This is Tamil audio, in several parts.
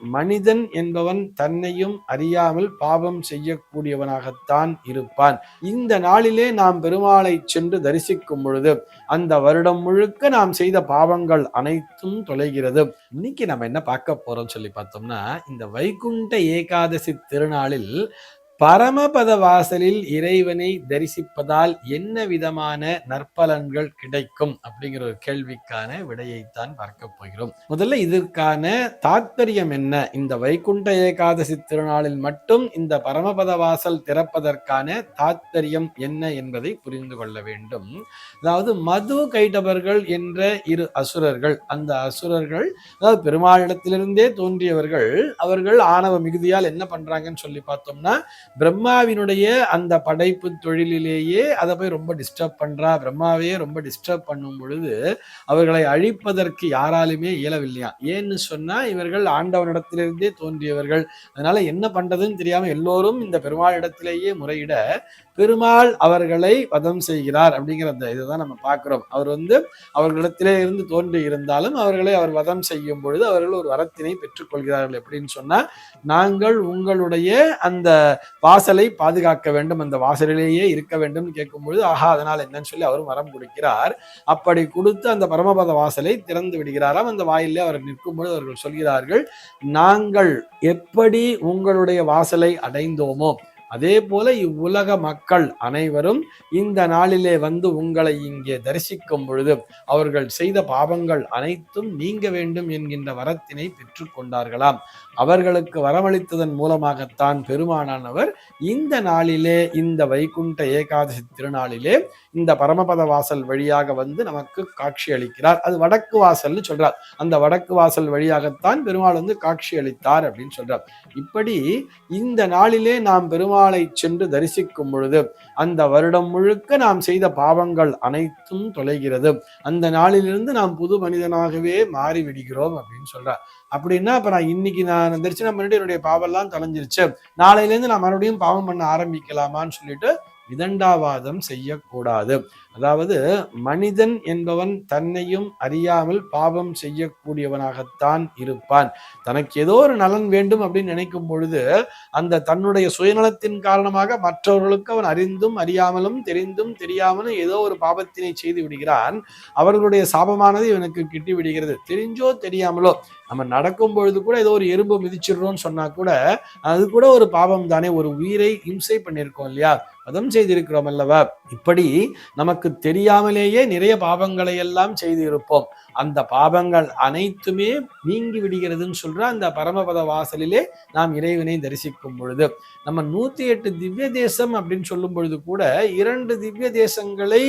மனிதன் என்பவன் தன்னையும் அறியாமல் பாவம் செய்யக்கூடியவனாகத்தான் இருப்பான். இந்த நாளிலே நாம் பெருமாளை சென்று தரிசிக்கும் பொழுது அந்த வருடம் முழுக்க நாம் செய்த பாவங்கள் அனைத்தும் தொலைகிறது. இன்னைக்கு நம்ம என்ன பார்க்க போறோம் சொல்லி பார்த்தோம்னா இந்த வைகுண்ட ஏகாதசி திருநாளில் பரமபத வாசலில் இறைவனை தரிசிப்பதால் என்ன விதமான நற்பலன்கள் கிடைக்கும் அப்படிங்கிற ஒரு கேள்விக்கான விடையைத்தான் பார்க்க போகிறோம். முதல்ல இதற்கான தாத்பரியம் என்ன? இந்த வைகுண்ட ஏகாதசி திருநாளில் மட்டும் இந்த பரமபத வாசல் திறப்பதற்கான தாத்பரியம் என்ன என்பதை புரிந்து கொள்ள வேண்டும். அதாவது மது கைடபர்கள் என்ற இரு அசுரர்கள் அந்த அசுரர்கள் அதாவது பெருமாளிடத்திலிருந்தே தோன்றியவர்கள் அவர்கள் ஆணவ மிகுதியால் என்ன பண்றாங்கன்னு சொல்லி பார்த்தோம்னா பிரம்மாவினுடைய அந்த படைப்பு தொழிலிலேயே அதை போய் ரொம்ப டிஸ்டர்ப் பண்றா பிரம்மாவையே ரொம்ப டிஸ்டர்ப் பண்ணும் பொழுது அவர்களை அழிப்பதற்கு யாராலுமே இயலவில்லையா? ஏன்னு சொன்னா இவர்கள் ஆண்டவனிடத்திலிருந்தே தோன்றியவர்கள். அதனால என்ன பண்றதுன்னு தெரியாம எல்லோரும் இந்த பெருமாளிடத்திலேயே முறையிட பெருமாள் அவர்களை வதம் செய்கிறார் அப்படிங்கிற அந்த இதுதான் நம்ம பார்க்குறோம். அவர் வந்து அவர்களிடத்திலே இருந்து தோன்றி இருந்தாலும் அவர்களை அவர் வதம் செய்யும் பொழுது அவர்கள் ஒரு வரத்தினை பெற்றுக்கொள்கிறார்கள் எப்படின்னு சொன்னால் நாங்கள் உங்களுடைய அந்த வாசலை பாதுகாக்க வேண்டும் அந்த வாசலிலேயே இருக்க வேண்டும் கேட்கும் பொழுது ஆஹா அதனால் என்னன்னு சொல்லி அவரும் வரம் கொடுக்கிறார். அப்படி கொடுத்து அந்த பரமபத வாசலை திறந்து விடுகிறாராம். அந்த வாயிலே அவர் நிற்கும் பொழுது அவர்கள் சொல்கிறார்கள் நாங்கள் எப்படி உங்களுடைய வாசலை அடைந்தோமோ அதே போல இவ்வுலக மக்கள் அனைவரும் இந்த நாளிலே வந்து உங்களை இங்கே தரிசிக்கும் பொழுது அவர்கள் செய்த பாவங்கள் அனைத்தும் நீங்க வேண்டும் என்கின்ற வரத்தினை பெற்றுக்கொண்டார்களாம் அவர்களுக்கு வரமளித்ததன் மூலமாகத்தான் பெருமானானவர் இந்த நாளிலே இந்த வைகுண்ட ஏகாதசி திருநாளிலே இந்த பரமபத வாசல் வழியாக வந்து நமக்கு காட்சி அளிக்கிறார். அது வடக்கு வாசல்னு சொல்றார். அந்த வடக்கு வாசல் வழியாகத்தான் பெருமாள் வந்து காட்சி அளித்தார் அப்படின்னு சொல்றார். இப்படி இந்த நாளிலே நாம் பெருமாள் சென்று தரிசிக்கும் பொழுது அந்த வருடம் முழுக்க நாம் செய்த பாவங்கள் அனைத்தும் தொலைகிறது. அந்த நாளிலிருந்து நாம் புது மனிதனாகவே மாறிவிடுகிறோம் அப்படின்னு சொல்றார். அப்படின்னா அப்ப நான் இன்னைக்கு நான் தரிசனம் பண்ணிட்டு என்னுடைய பாவம்லாம் தொலைஞ்சிருச்சு. நாளையில இருந்து நான் மறுபடியும் பாவம் பண்ண ஆரம்பிக்கலாமான்னு சொல்லிட்டு விதண்டாவாதம் செய்யக்கூடாது. அதாவது மனிதன் என்பவன் தன்னையும் அறியாமல் பாவம் செய்யக்கூடியவனாகத்தான் இருப்பான். தனக்கு ஏதோ ஒரு நலன் வேண்டும் அப்படின்னு நினைக்கும் பொழுது அந்த தன்னுடைய சுயநலத்தின் காரணமாக மற்றவர்களுக்கு அவன் அறிந்தும் அறியாமலும் தெரிந்தும் தெரியாமலும் ஏதோ ஒரு பாவத்தினை செய்து விடுகிறான். அவர்களுடைய சாபமானது இவனுக்கு கிட்டி விடுகிறது. தெரிஞ்சோ தெரியாமலோ நம்ம நடக்கும் பொழுது கூட ஏதோ ஒரு எறும்பு மிதிச்சிடுறோம்னு சொன்னா கூட அது கூட ஒரு பாவம் தானே ஒரு உயிரை இம்சை பண்ணியிருக்கோம் இல்லையா? அதுவும் செய்திருக்கிறோம் அல்லவா? இப்படி நமக்கு தெரியாமலேயே நிறைய பாவங்களை எல்லாம் செய்து இருப்போம் அந்த பாபங்கள் அனைத்துமே நீங்கி விடுகிறதுன்னு சொல்ற அந்த பரமபத வாசலிலே நாம் இறைவனை தரிசிக்கும் பொழுது. நம்ம நூத்தி எட்டு திவ்ய தேசம் அப்படின்னு சொல்லும் பொழுது கூட இரண்டு திவ்ய தேசங்களை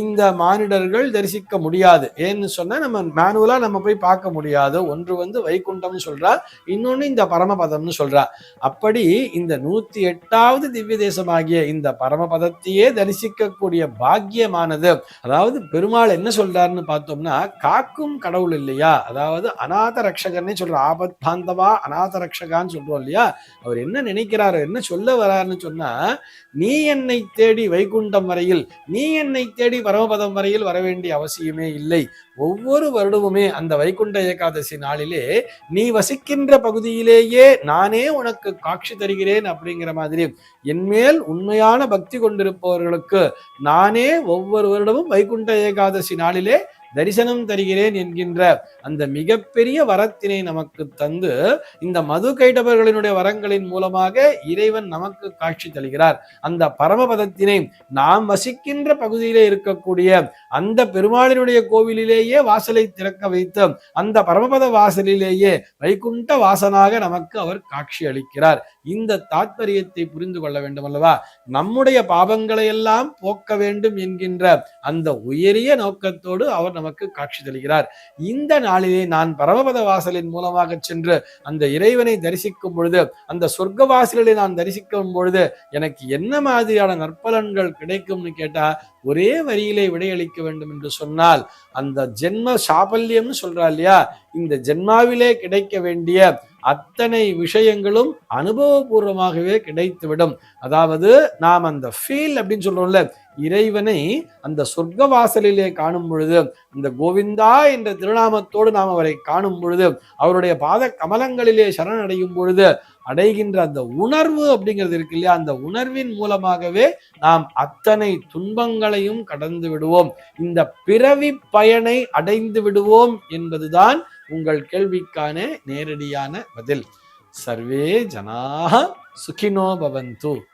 இந்த மானிடர்கள் தரிசிக்க முடியாது. ஏன்னு சொன்னா நம்ம மேனுவலா நம்ம போய் பார்க்க முடியாது. ஒன்று வந்து வைகுண்டம்னு சொல்றா இன்னொன்னு இந்த பரமபதம்னு சொல்றா. அப்படி இந்த நூத்தி எட்டாவது திவ்ய தேசமாகிய இந்த பரமபதத்தையே தரிசிக்கக்கூடிய பாக்கியமானது. அதாவது பெருமாள் என்ன சொல்றாருன்னு பார்த்தோம்னா காக்கும் கடவுள் இல்லையா? அதாவது அநாத ரக்ஷகர்னே சொல்ற ஆபத் பாந்தவா அநாத ரக்ஷகான்னு சொல்றோம் இல்லையா? அவர் என்ன நினைக்கிறாரு என்ன சொல்ல வராருன்னு சொன்னா நீ என்னை தேடி வைகுண்டம் வரையில் நீ என்னை தேடி பரமபதம் வரையில் வர வேண்டிய அவசியமே இல்லை. ஒவ்வொரு வருடமுமே அந்த வைகுண்ட ஏகாதசி நாளிலே நீ வசிக்கின்ற பகுதியிலேயே நானே உனக்கு காட்சி தருகிறேன் அப்படிங்கிற மாதிரி என்மேல் உண்மையான பக்தி கொண்டிருப்பவர்களுக்கு நானே ஒவ்வொரு வருடமும் வைகுண்ட ஏகாதசி நாளிலே தரிசனம் தருகிறேன் என்கின்ற அந்த மிகப்பெரிய வரத்தினை நமக்கு தந்து இந்த மது கைடவர்களினுடைய வரங்களின் மூலமாக இறைவன் நமக்கு காட்சி தருகிறார். அந்த பரமபதத்தினை நாம் வசிக்கின்ற பகுதியிலே இருக்கக்கூடிய அந்த பெருமாளினுடைய கோவிலிலேயே வாசலை திறக்க வைத்து அந்த பரமபத வாசலிலேயே வைகுண்ட வாசனாக நமக்கு அவர் காட்சி அளிக்கிறார். இந்த தாத்பரியத்தை புரிந்து கொள்ள வேண்டும் அல்லவா? நம்முடைய பாவங்களை எல்லாம் போக்க வேண்டும் என்கின்ற அந்த உயரிய நோக்கத்தோடு அவர் நமக்கு காட்சி தருகிறார். இந்த நாளிலே நான் பரமபத வாசலின் மூலமாக சென்று அந்த இறைவனை தரிசிக்கும் பொழுது அந்த சொர்க்க வாசலிலே நான் தரிசிக்கும் பொழுது எனக்கு என்ன மாதிரியான நற்பலன்கள் கிடைக்கும்னு கேட்டா ஒரே வரியிலே விடையளிக்க வேண்டும் என்று சொன்னால் அந்த ஜென்ம சாபல்யம்னு சொல்றா இல்லையா? இந்த ஜென்மாவிலே கிடைக்க வேண்டிய அத்தனை விஷயங்களும் அனுபவபூர்வமாகவே கிடைத்துவிடும். அதாவது நாம் அந்த ஃபீல் அப்படின்னு சொல்றோம்ல இறைவனை அந்த சொர்க்க வாசலிலே காணும் பொழுது அந்த கோவிந்தா என்ற திருநாமத்தோடு நாம் அவரை காணும் பொழுது அவருடைய பாத கமலங்களிலே சரணடையும் பொழுது அடைகின்ற அந்த உணர்வு அப்படிங்கிறது இருக்கு இல்லையா? அந்த உணர்வின் மூலமாகவே நாம் அத்தனை துன்பங்களையும் கடந்து விடுவோம். இந்த பிறவி பயனை அடைந்து விடுவோம் என்பதுதான் உங்கள் கேள்விக்கான நேரடியான பதில். சர்வே ஜனாக சுகினோ பவந்து.